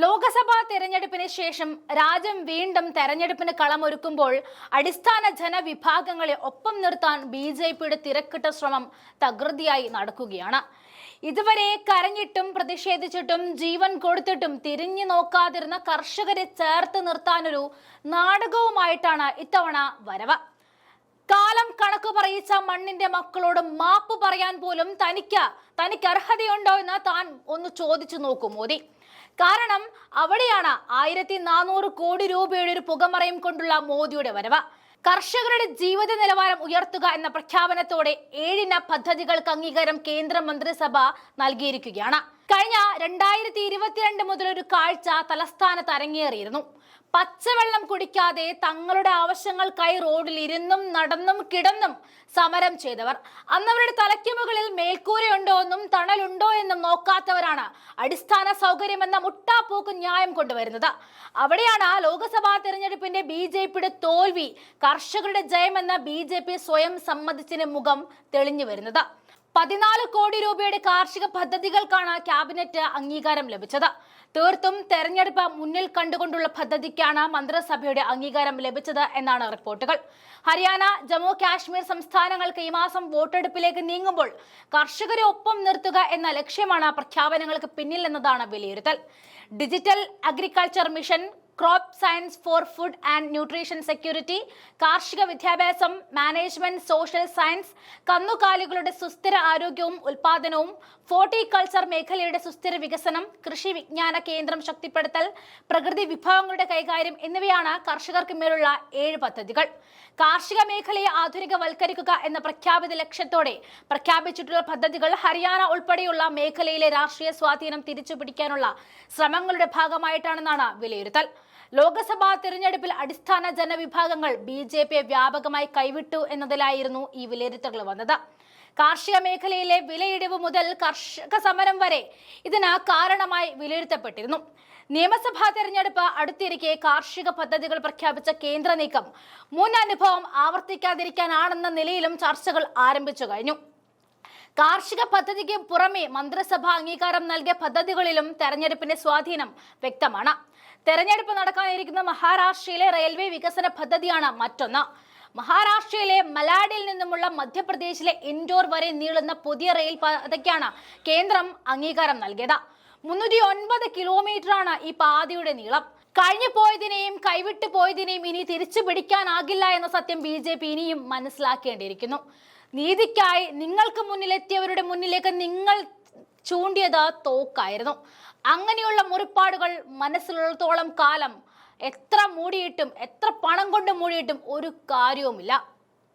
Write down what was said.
ലോക്സഭാ തെരഞ്ഞെടുപ്പിന് ശേഷം രാജ്യം വീണ്ടും തെരഞ്ഞെടുപ്പിന് കളമൊരുക്കുമ്പോൾ അടിസ്ഥാന ജനവിഭാഗങ്ങളെ ഒപ്പം നിർത്താൻ ബി ജെ പിയുടെ തിരക്കിട്ട ശ്രമം തകൃതിയായി നടക്കുകയാണ്. ഇതുവരെ കരഞ്ഞിട്ടും പ്രതിഷേധിച്ചിട്ടും ജീവൻ കൊടുത്തിട്ടും തിരിഞ്ഞു നോക്കാതിരുന്ന കർഷകരെ ചേർത്ത് നിർത്താനൊരു നാടകവുമായിട്ടാണ് ഇത്തവണ വരവ്. കാലം കണക്ക് പറയിച്ച മണ്ണിന്റെ മക്കളോട് മാപ്പ് പറയാൻ പോലും തനിക്ക് തനിക്ക് അർഹതയുണ്ടോ എന്ന് താൻ ഒന്ന് ചോദിച്ചു നോക്കും മോദി. കാരണം അവിടെയാണ് ആയിരത്തി നാനൂറ് കോടി രൂപയുടെ ഒരു പുകമറയും കൊണ്ടുള്ള മോദിയുടെ വരവ്. കർഷകരുടെ ജീവിത നിലവാരം ഉയർത്തുക എന്ന പ്രഖ്യാപനത്തോടെ ഏഴിന പദ്ധതികൾക്ക് അംഗീകാരം കേന്ദ്ര മന്ത്രിസഭ നൽകിയിരിക്കുകയാണ്. കഴിഞ്ഞ രണ്ടായിരത്തി ഇരുപത്തിരണ്ട് മുതൽ ഒരു കാഴ്ച തലസ്ഥാനത്ത് അരങ്ങേറിയിരുന്നു. പച്ചവെള്ളം കുടിക്കാതെ തങ്ങളുടെ ആവശ്യങ്ങൾക്കായി റോഡിൽ ഇരുന്നും നടന്നും കിടന്നും സമരം ചെയ്തവർ. അന്നവരുടെ തലയ്ക്ക് മുകളിൽ മേൽക്കൂരയുണ്ടോ എന്നും തണലുണ്ടോ എന്നും നോക്കാത്തവരാണ് അടിസ്ഥാന സൗകര്യം എന്ന മുട്ടാപ്പൂക്ക് ന്യായം കൊണ്ടുവരുന്നത്. അവിടെയാണ് ലോക്സഭാ തെരഞ്ഞെടുപ്പിന്റെ ബി ജെ പിയുടെ തോൽവി കർഷകരുടെ ജയമെന്ന ബി ജെ പി സ്വയം സമ്മതിച്ചതിന് മുഖം തെളിഞ്ഞു വരുന്നത്. പതിനാല് കോടി രൂപയുടെ കാർഷിക പദ്ധതികൾക്കാണ് ക്യാബിനറ്റ് അംഗീകാരം ലഭിച്ചത്. തീർത്തും തെരഞ്ഞെടുപ്പ് മുന്നിൽ കണ്ടുകൊണ്ടുള്ള പദ്ധതിക്കാണ് മന്ത്രിസഭയുടെ അംഗീകാരം ലഭിച്ചത് എന്നാണ് റിപ്പോർട്ടുകൾ. ഹരിയാന ജമ്മു കാശ്മീർ സംസ്ഥാനങ്ങൾക്ക് ഈ മാസം വോട്ടെടുപ്പിലേക്ക് നീങ്ങുമ്പോൾ കർഷകരെ ഒപ്പം നിർത്തുക എന്ന ലക്ഷ്യമാണ് പ്രഖ്യാപനങ്ങൾക്ക് പിന്നിൽ എന്നതാണ് വിലയിരുത്തൽ. Digital agriculture mission crop science for food and nutrition security കാർഷിക വിദ്യാഭ്യാസം മാനേജ്മെന്റ് സോഷ്യൽ സയൻസ് കന്നുകാലികളുടെ സുസ്ഥിര ആരോഗ്യവും ഉൽപാദനവും ഫോർട്ടിക്കൾച്ചർ മേഖലയുടെ സുസ്ഥിര വികസനം കൃഷി വിജ്ഞാന കേന്ദ്രം ശക്തിപ്പെടുത്തൽ പ്രകൃതി വിഭവങ്ങളുടെ കൈകാര്യം എന്നിവയാണ് കർഷകർക്ക് മേലുള്ള ഏഴ് പദ്ധതികൾ. കാർഷിക മേഖലയെ ആധുനികവൽക്കരിക്കുക എന്ന പ്രഖ്യാപിത ലക്ഷ്യത്തോടെ പ്രഖ്യാപിച്ചിട്ടുള്ള പദ്ധതികൾ ഹരിയാന ഉൾപ്പെടെയുള്ള മേഖലയിലെ രാഷ്ട്രീയ സ്വാധീനം തിരിച്ചുപിടിക്കാനുള്ള ശ്രമങ്ങളുടെ ഭാഗമായിട്ടാണെന്നാണ് വിലയിരുത്തൽ. ലോക്സഭാ തിരഞ്ഞെടുപ്പിൽ അടിസ്ഥാന ജനവിഭാഗങ്ങൾ ബി ജെ പിയെ വ്യാപകമായി കൈവിട്ടു എന്നതിലായിരുന്നു ഈ വിലയിരുത്തലുകൾ വന്നത്. കാർഷിക മേഖലയിലെ വിലയിടിവ് മുതൽ കർഷക സമരം വരെ ഇതിന് കാരണമായി വിലയിരുത്തപ്പെട്ടിരുന്നു. നിയമസഭാ തെരഞ്ഞെടുപ്പ് അടുത്തിരിക്കെ കാർഷിക പദ്ധതികൾ പ്രഖ്യാപിച്ച കേന്ദ്ര നീക്കം മുൻ അനുഭവം ആവർത്തിക്കാതിരിക്കാനാണെന്ന നിലയിലും ചർച്ചകൾ ആരംഭിച്ചു കഴിഞ്ഞു. കാർഷിക പദ്ധതിക്ക് പുറമെ മന്ത്രിസഭ അംഗീകാരം നൽകിയ പദ്ധതികളിലും തെരഞ്ഞെടുപ്പിന്റെ സ്വാധീനം വ്യക്തമാണ്. തെരഞ്ഞെടുപ്പ് നടക്കാനിരിക്കുന്ന മഹാരാഷ്ട്രയിലെ റെയിൽവേ വികസന പദ്ധതിയാണ് മറ്റൊന്ന്. മഹാരാഷ്ട്രയിലെ മലാഡിൽ നിന്നുമുള്ള മധ്യപ്രദേശിലെ ഇൻഡോർ വരെ നീളുന്ന പുതിയ റെയിൽ പാതയ്ക്കാണ് കേന്ദ്രം അംഗീകാരം നൽകിയത്. മുന്നൂറ്റി ഒൻപത് കിലോമീറ്ററാണ് ഈ പാതയുടെ നീളം. കഴിഞ്ഞു പോയതിനെയും കൈവിട്ടു പോയതിനെയും ഇനി തിരിച്ചു പിടിക്കാനാകില്ല എന്ന സത്യം ബി ജെ പി ഇനിയും മനസ്സിലാക്കേണ്ടിയിരിക്കുന്നു. നീതിക്കായി നിങ്ങൾക്ക് മുന്നിലെത്തിയവരുടെ മുന്നിലേക്ക് നിങ്ങൾ ചൂണ്ടിയത് തോക്കായിരുന്നു. അങ്ങനെയുള്ള മുറിപ്പാടുകൾ മനസ്സിലുള്ളത്തോളം കാലം എത്ര മൂടിയിട്ടും എത്ര പണം കൊണ്ട് മൂടിയിട്ടും ഒരു കാര്യവുമില്ല.